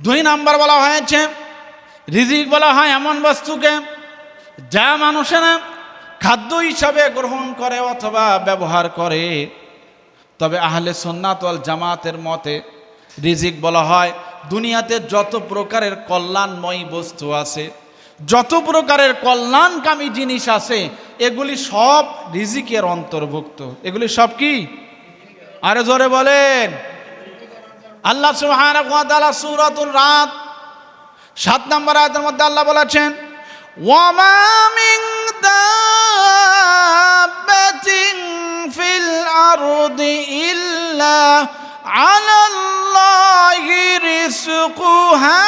দুই নাম্বার বলা হয়েছে, রিজিক বলা হয় এমন বস্তুকে যা মানুষেরা খাদ্য হিসাবে গ্রহণ করে অথবা ব্যবহার করে। তবে আহলে সন্ন্যাতল জামাতের মতে রিজিক বলা হয় দুনিয়াতে যত প্রকারের কল্যাণময়ী বস্তু আছে, যত প্রকারের কল্যাণকামী জিনিস আছে, এগুলি সব রিজিকের অন্তর্ভুক্ত। এগুলি সব কি? আরে জোরে বলেন। আল্লাহ তাআলা সূরাতুল রাত, সাত নম্বর আয়াতের মধ্যে আল্লাহ বলেছেন, ওয়ামা মিন দাব্বাতিন ফিল আরদি ইল্লা আলাল্লাহি রিজকুহা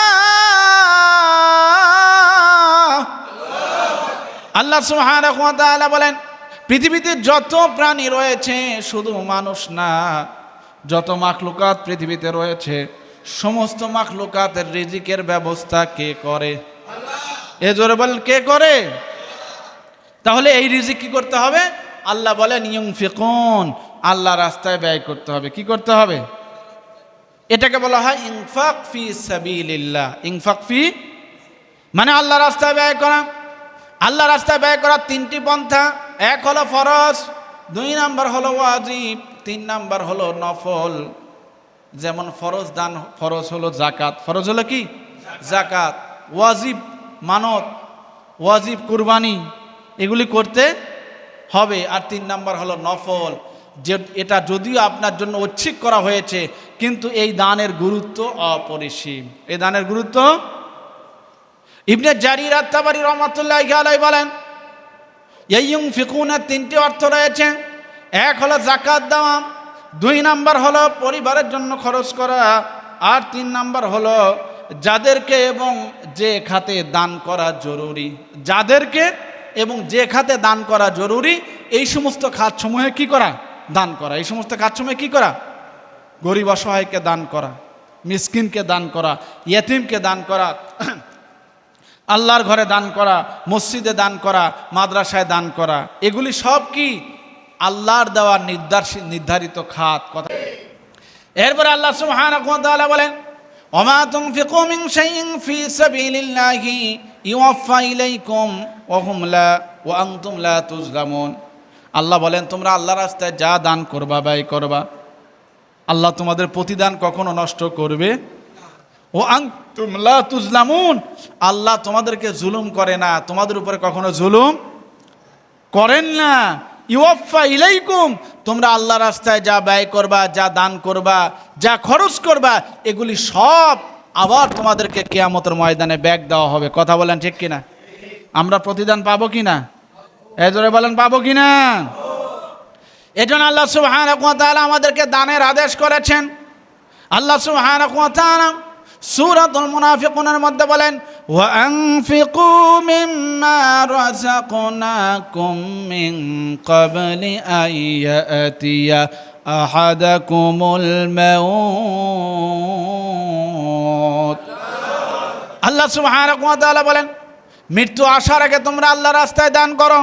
আল্লাহ সুবহানাহু ওয়া তাআলা বলেন, পৃথিবীতে যত প্রাণী রয়েছে, শুধু মানুষ না যত মাখলুকাত পৃথিবীতে রয়েছে, সমস্ত মাখলুকাতের রিজিকের ব্যবস্থা কে করে? এ জোরে বলেন, কে করে? তাহলে এই রিজিক কি করতে হবে? আল্লাহ বলেন ইয়ং ফিকুন আল্লাহ রাস্তায় ব্যয় করতে হবে। কি করতে হবে? এটাকে বলা হয় ইনফাক ফি সাবিলিল্লাহ। ইনফাক ফি? মানে আল্লাহ রাস্তায় ব্যয় করা। আল্লাহ রাস্তায় ব্যয় করার তিনটি পন্থা। এক হলো ফরজ, দুই নাম্বার হলো ওয়াজিব। তিন নাম্বার হলো নফল, যেমন ফরজ দান, ফরজ হলো জাকাত ফরজ হলো কি? জাকাত ওয়াজিব মানত, ওয়াজিব কুরবানি, এগুলি করতে হবে। আর তিন নাম্বার হলো নফল, যে এটা যদিও আপনার জন্য ঐচ্ছিক করা হয়েছে, কিন্তু এই দানের গুরুত্ব অপরিসীম। এই দানের গুরুত্ব? ইবনে জারির আত্মাবাড়ি রহমতুল্লাহ বলেন ইয়ুং ফিকুনের তিনটি অর্থ রয়েছে। এক হলো জাকাত দেওয়া, দুই নাম্বার হলো পরিবারের জন্য খরচ করা, আর তিন নাম্বার হলো যাদেরকে এবং যে খাতে দান করা জরুরি। যাদেরকে এবং যে খাতে দান করা জরুরি, এই সমস্ত খাতসমূহে কি করা? দান করা। এই সমস্ত খাতসমূহে কি করা? গরিব অসহায়কে দান করা, মিসকিনকে দান করা, ইয়েতিমকে দান করা, আল্লাহর ঘরে দান করা, মসজিদে দান করা, মাদ্রাসায় দান করা। এগুলি সব কি? আল্লাহর দেওয়া নির্ধারিত খাত। কথা এরপর আল্লাহ তাআলা বলেন, ওমা তুনফিকু মিন শাইইন ফি সাবিলিল্লাহি ইউওয়াফা ইলাইকুম ওয়া হুম লা ওয়া আনতুম লা তুজলামুন আল্লাহ বলেন, তোমরা আল্লাহ রাস্তায় যা দান করবা, ব্যয় করবা, আল্লাহ তোমাদের প্রতিদান কখনো নষ্ট করবে ও আনতুম লা তুজলামুন আল্লাহ তোমাদেরকে জুলুম করে না। তোমাদের উপরে কখনো জুলুম করেন না। ইউফা ইলাইকুম, তোমরা আল্লাহ রাস্তায় যা ব্যয় করবা, যা দান করবা, যা খরচ করবা, এগুলি সব আবার তোমাদেরকে কেয়ামতের ময়দানে ব্যাগ দেওয়া হবে। কথা বলেন ঠিক কিনা? আমরা প্রতিদান পাবো কিনা? এই জোরে বলেন, পাবো কিনা? এজন্য আল্লাহ তাআলা আমাদেরকে দানের আদেশ করেছেন। আল্লাহ তাআলা সূরাতুল মুনাফিকুনের মধ্যে বলেন ওয়া আনফিকু মিম্মা রাযাকনাকুম মিন ক্বাবলি আইয়াতিয়া আহাদাকুমুল মাউত আল্লাহ সুবহানাহু ওয়া তাআলা বলেন, মৃত্যু আসার আগে তোমরা আল্লাহর রাস্তায় দান করো,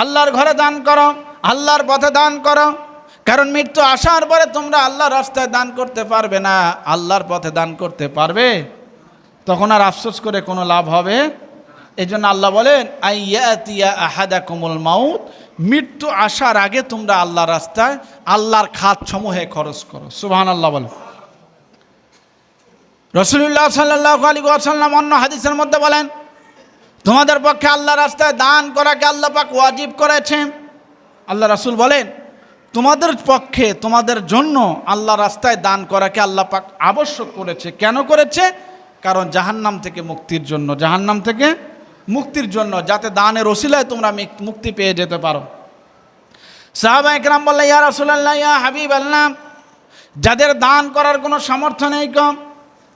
আল্লাহর ঘরে দান করো, আল্লাহর পথে দান করো। কারণ মৃত্যু আসার পরে তোমরা আল্লাহর রাস্তায় দান করতে পারবে না, আল্লাহর পথে দান করতে পারবে। তখন আর আফসোস করে কোনো লাভ হবে? এই জন্য আল্লাহ বলেন আইয়াতিয়া আহাদা কোমল মাউত। মৃত্যু আসার আগে তোমরা আল্লাহর রাস্তায়, আল্লাহর খাত সমূহে খরচ করো। সুবহান আল্লাহ বলে। রসুল্লাহ সাল্লাহ আলী আসাল্লাম অন্য হাদিসের মধ্যে বলেন, তোমাদের পক্ষে আল্লাহ রাস্তায় দান করাকে আল্লাহ পাক ওয়াজিব করেছেন। আল্লাহ রাসুল বলেন, তোমাদের পক্ষে, তোমাদের জন্য আল্লাহ রাস্তায় দান করাকে আল্লাহ পাক আবশ্যক করেছে। কেন করেছে? কারণ জাহান্নাম থেকে মুক্তির জন্য, জাহান্নাম থেকে মুক্তির জন্য, যাতে দানের ওসিলায় তোমরা মুক্তি পেয়ে যেতে পারো। সাহাবা একরাম বললে ইয়া রাসুলাল্লাহ, ইয়া হাবিব আল্লাহ যাদের দান করার কোনো সামর্থ্য নেই কম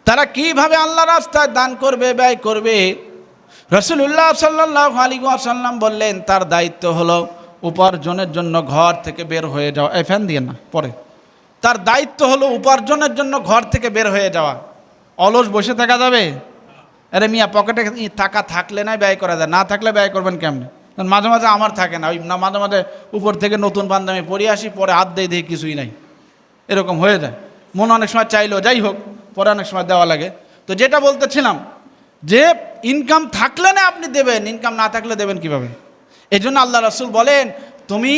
তারা কীভাবে আল্লাহ রাস্তায় দান করবে, ব্যয় করবে? রসুল্লাহ সাল্লাহ আলী আসাল্লাম বললেন, তার দায়িত্ব হলো উপার্জনের জন্য ঘর থেকে বের হয়ে যাওয়া। এই ফ্যান দিয়ে না, পরে। তার দায়িত্ব হলো উপার্জনের জন্য ঘর থেকে বের হয়ে যাওয়া। অলস বসে থাকা যাবে? আরে মিয়া পকেটে টাকা থাকলে না ব্যয় করা যায়। না থাকলে ব্যয় করবেন কেমনে? মাঝে মাঝে আমার থাকে না। ওই না, মাঝে মাঝে উপর থেকে নতুন পাঞ্জামি পরে আসি, পরে হাত দিয়ে দিয়ে কিছুই নাই। এরকম হয়ে যায়। মন অনেক সময় চাইলো যাই হোক, পরে অনেক সময় দেওয়া লাগে। তো যেটা বলতেছিলাম, যে ইনকাম থাকলে না আপনি দেবেন ইনকাম না থাকলে দেবেন কীভাবে? এই জন্য আল্লাহ রসুল বলেন, তুমি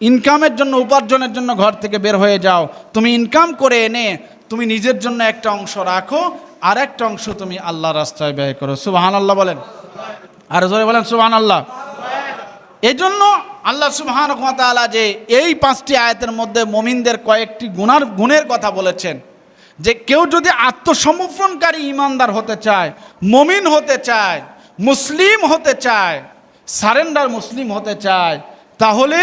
ইনকামের জন্য, উপার্জনের জন্য ঘর থেকে বের হয়ে যাও। তুমি ইনকাম করে এনে তুমি নিজের জন্য একটা অংশ রাখো, আর একটা অংশ তুমি আল্লাহ রাস্তায় ব্যয় করো। সুবাহান আল্লাহ বলেন। আর জোরে বলেন সুবাহান আল্লাহ এই জন্য আল্লাহ সুবহান তাআলা যে এই পাঁচটি আয়াতের মধ্যে মমিনদের কয়েকটি গুণার গুণের কথা বলেছেন, যে কেউ যদি আত্মসমর্পণকারী ইমানদার হতে চায়, মমিন হতে চায়, মুসলিম হতে চায়, সারেন্ডার মুসলিম হতে চায়, তাহলে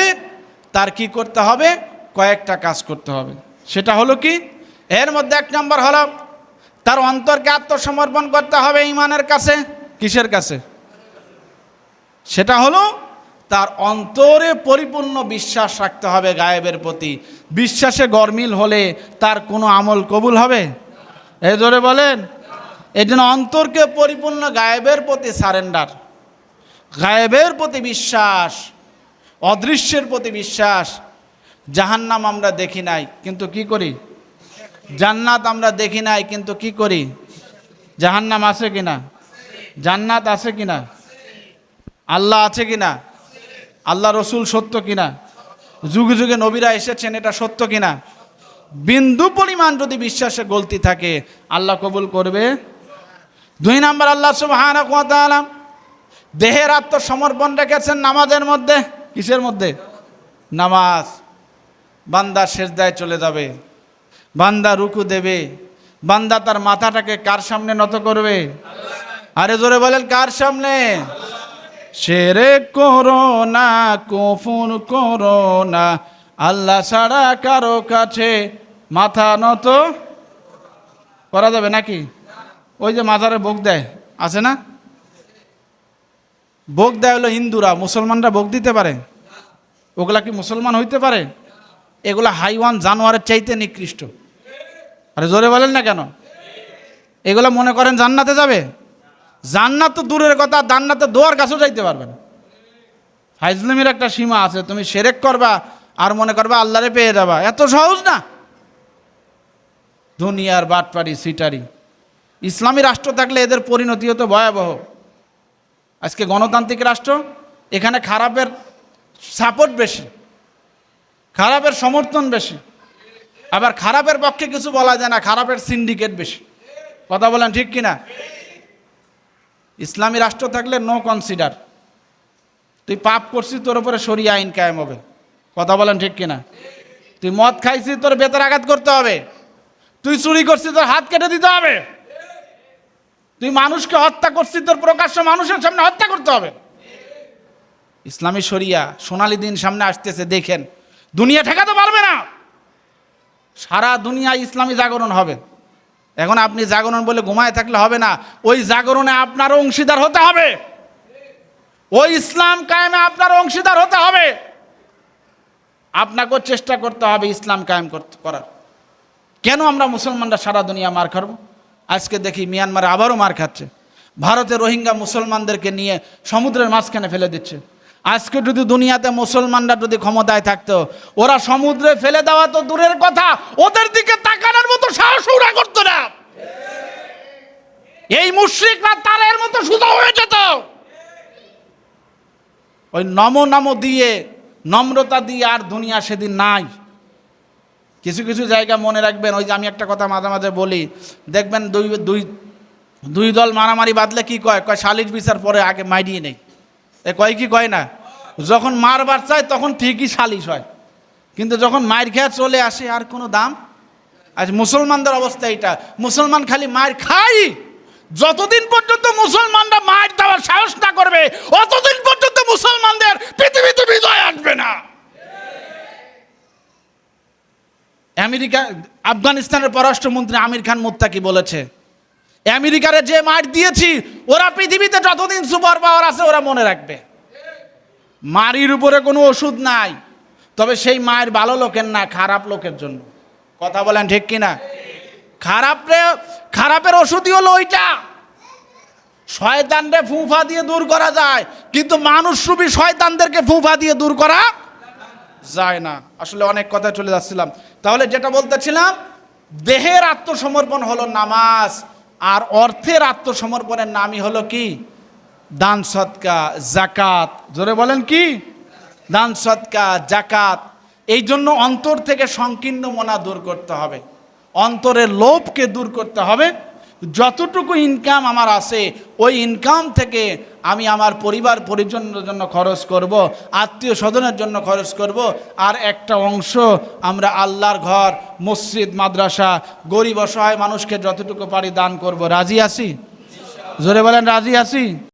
তার কি করতে হবে? কয়েকটা কাজ করতে হবে। সেটা হলো কি? এর মধ্যে এক নম্বর হলো, তার অন্তরকে আত্মসমর্পণ করতে হবে ইমানের কাছে। কিসের কাছে? সেটা হলো, তার অন্তরে পরিপূর্ণ বিশ্বাস রাখতে হবে গায়েবের প্রতি। বিশ্বাসে গরমিল হলে তার কোনো আমল কবুল হবে? এই ধরে বলেন। এই জন্য অন্তরকে পরিপূর্ণ গায়েবের প্রতি সারেন্ডার। গায়েবের প্রতি বিশ্বাস, অদৃশ্যের প্রতি বিশ্বাস, জাহান্নাম আমরা দেখি নাই, কিন্তু কি করি? জান্নাত আমরা দেখি নাই, কিন্তু কি করি? জাহান্নাম আছে কিনা? জান্নাত আছে কিনা? আল্লাহ আছে কিনা? আল্লাহ রসুল সত্য কিনা? যুগে যুগে নবীরা এসেছেন, এটা সত্য কিনা? বিন্দু পরিমাণ যদি বিশ্বাসে গলতি থাকে, আল্লাহ কবুল করবে। দুই নাম্বার, আল্লাহ তাআলা দেহের আত্মসমর্পণ রেখেছেন নামাজের মধ্যে। কিসের মধ্যে? নামাজ। বান্দা সেজদায় চলে যাবে। বান্দা রুকু দেবে। বান্দা তার মাথাটাকে কার সামনে নত করবে? আরে জোরে বলেন, কার সামনে? সেরে করো না, কফুর করো না। আল্লাহ ছাড়া কারও কাছে মাথা নত করা যাবে নাকি? ওই যে মাজারে ভোগ দেয়, আছে না? ভোগ দেয় হলো হিন্দুরা, মুসলমানরা ভোগ দিতে পারে। ওগুলা কি মুসলমান হইতে পারে? এগুলা হাইওয়ান জানোয়ারের চাইতে নিকৃষ্ট। আরে জোরে বলেন না কেন? এগুলো মনে করেন জান্নাতে যাবে? জান্নাত তো দূরের কথা, জান্নাতে দোয়ার কাছেও যাইতে পারবে না ফাইজলামের একটা সীমা আছে, তুমি সেরেক করবা আর মনে করবা আল্লাহরে পেয়ে যাবা। এত সহজ না? দুনিয়ার বাটপাড়ি, সিটারি। ইসলামী রাষ্ট্র থাকলে এদের পরিণতি হতো ভয়াবহ। আজকে গণতান্ত্রিক রাষ্ট্র, এখানে খারাপের সাপোর্ট বেশি, খারাপের সমর্থন বেশি। আবার খারাপের পক্ষে কিছু বলা যায় না, খারাপের সিন্ডিকেট বেশি। কথা বলেন ঠিক কিনা? ইসলামী রাষ্ট্র থাকলে নো কনসিডার তুই পাপ করছিস, তোর উপরে সরিয়ে আইন কায়েম হবে। কথা বলেন ঠিক কিনা? তুই মদ খাইছিস, তোর বেতর আঘাত করতে হবে। তুই চুরি করছিস, তোর হাত কেটে দিতে হবে। তুই মানুষকে হত্যা করছিস, তোর প্রকাশ্য মানুষের সামনে হত্যা করতে হবে। ইসলামী শরিয়া, সোনালী দিন সামনে আসতেছে, দেখেন। দুনিয়া ঠেকাতে পারবে না। সারা দুনিয়া ইসলামী জাগরণ হবে। এখন আপনি জাগরণ বলে ঘুমায় থাকলে হবে না। ওই জাগরণে আপনারও অংশীদার হতে হবে। ওই ইসলাম কায়েমে আপনার অংশীদার হতে হবে। আপনাকেও চেষ্টা করতে হবে ইসলাম কায়েম করতে, করার। কেন আমরা মুসলমানরা সারা দুনিয়া মার খাব? আজকে দেখি মিয়ানমারে আবারও মার খাচ্ছে। ভারতে রোহিঙ্গা মুসলমানদেরকে নিয়ে সমুদ্রের মাঝখানে ফেলে দিচ্ছে। আজকে যদি দুনিয়াতে মুসলমানরা যদি ক্ষমতায় থাকতো, ওরা সমুদ্রে ফেলে দেওয়া তো দূরের কথা, ওদের দিকে তাকানোর মতো সাহস ওরা করতো না। এই মুশ্রিকরা তারের মতো সুদা হয়ে যেত। ওই নম নম দিয়ে, নম্রতা দিয়ে আর দুনিয়া সেদিন নাই। কিছু কিছু জায়গা মনে রাখবেন, ওই যে আমি একটা কথা মাঝে মাঝে বলি, দেখবেন দুই দুই দুই দল মারামারি বাঁধলে কি কয়? কয় শালির বিচার পরে আগে মাইরিয়ে নেই। এ কয় কি কয় না? যখন মারবার চায় তখন ঠিকই সালিশ হয়। কিন্তু যখন মায়ের খেয়ে চলে আসে, আর কোনো দাম? আজ মুসলমানদের অবস্থা এটা মুসলমান খালি মার খাই। যতদিন পর্যন্ত মুসলমানরা মার দেওয়ার সাহস না করবে, অতদিন পর্যন্ত মুসলমানদের পৃথিবীতে বিজয় আসবে না। আমেরিকা, আফগানিস্তানের পররাষ্ট্রমন্ত্রী আমির খান মুত্তাকি বলেছে আমেরিকারে যে মার দিয়েছি, ওরা পৃথিবীতে যতদিন সুপার পাওয়ার আছে, ওরা মনে রাখবে। মারির উপরে কোনো ওষুধ নাই। তবে সেই মায়ের ভালো লোকের না, খারাপ লোকের জন্য। কথা বলেন ঠিক কিনা? খারাপ খারাপের ওষুধই হলো ওইটা। শয়তানরে ফুফা দিয়ে দূর করা যায়, কিন্তু মানুষ রূপী শয়তানদেরকে ফুফা দিয়ে দূর করা যায় না। আসলে অনেক কথা চলে যাচ্ছিলাম। তাহলে যেটা বলতেছিলাম, দেহের আত্মসমর্পণ হলো নামাজ। আর অর্থের আত্মসমর্পণের নামই হলো কি? দান সৎকা জাকাত জোরে বলেন কি? দান সৎকা জাকাত এই জন্য অন্তর থেকে সংকীর্ণ মনা দূর করতে হবে। অন্তরের লোভকে দূর করতে হবে। যতটুকু ইনকাম আমার আছে, ওই ইনকাম থেকে আমি আমার পরিবার পরিজনের জন্য খরচ করব, আত্মীয় স্বজনের জন্য খরচ করব, আর একটা অংশ আমরা আল্লাহর ঘর, মসজিদ, মাদ্রাসা, গরিব অসহায় মানুষকে যতটুকু পারি দান করব। রাজি আছি? জোরে বলেন, রাজি আছি?